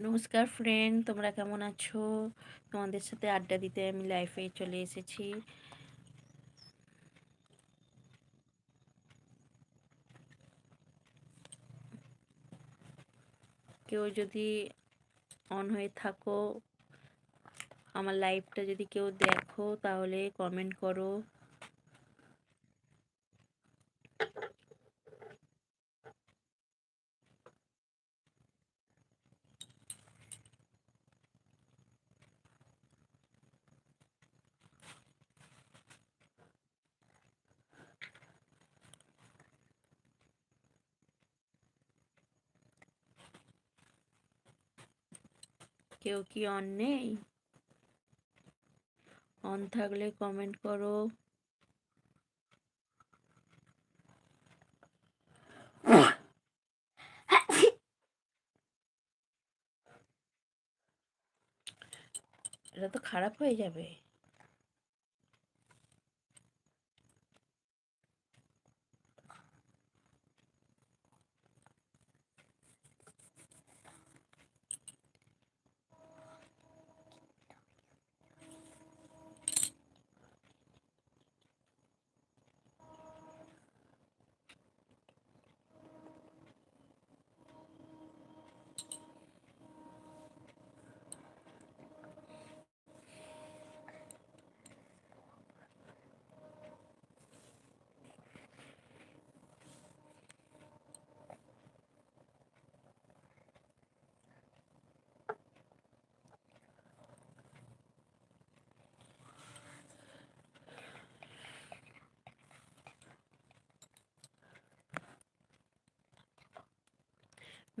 নমস্কার ফ্রেন্ড তোমরা কেমন আছো? তোমাদের সাথে আড্ডা দিতে আমি লাইফে চলে এসেছি। কেউ যদি অন হয়ে থাকো, আমার লাইভটা যদি কেউ দেখো, তাহলে কমেন্ট করো। কেউ কি অন নেই? অন থাকলে কমেন্ট করো। এটা তো খারাপ হয়ে যাবে।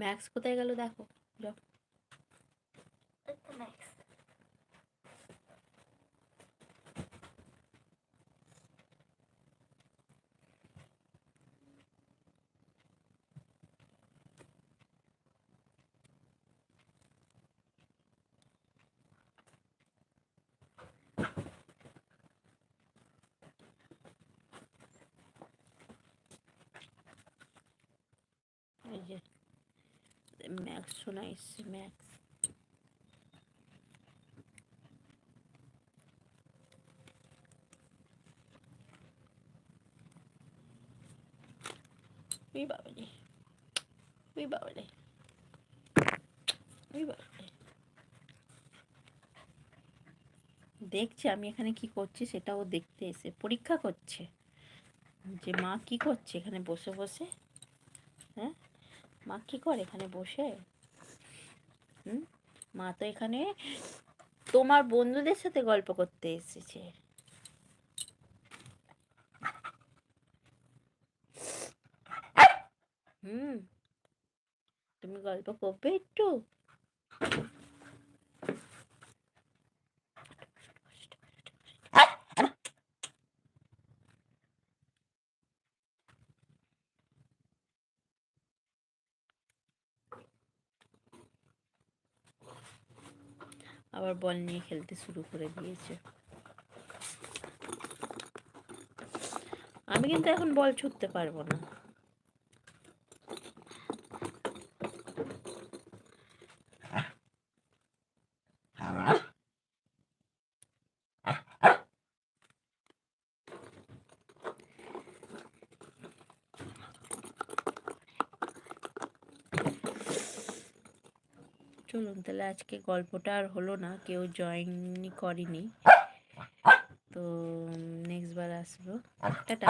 ম্যাক্স কোথায় গেল? দেখো ম্যাক্স শোনা এসছে ম্যাক্স ওই বাবারে ওই বাবারে ওই বাবারে দেখছে, আমি এখানে কি করছি সেটাও দেখতে এসে পরীক্ষা করছে। যে মা কি করছে এখানে বসে বসে মা কী করে এখানে বসে? হুম? মা তো এখানে তোমার বন্ধুদের সাথে গল্প করতে এসেছে। হুম? তুমি গল্প করবে একটু? আবার বল নিয়ে খেলতে শুরু করে দিয়েছে। আমি কিন্তু এখন বল ছুটতে পারব না। চলুন, তাহলে আজকে গল্পটা আর হলো না, কেউ জয়েন করেনি। তো নেক্সট বার আসব। টাটা।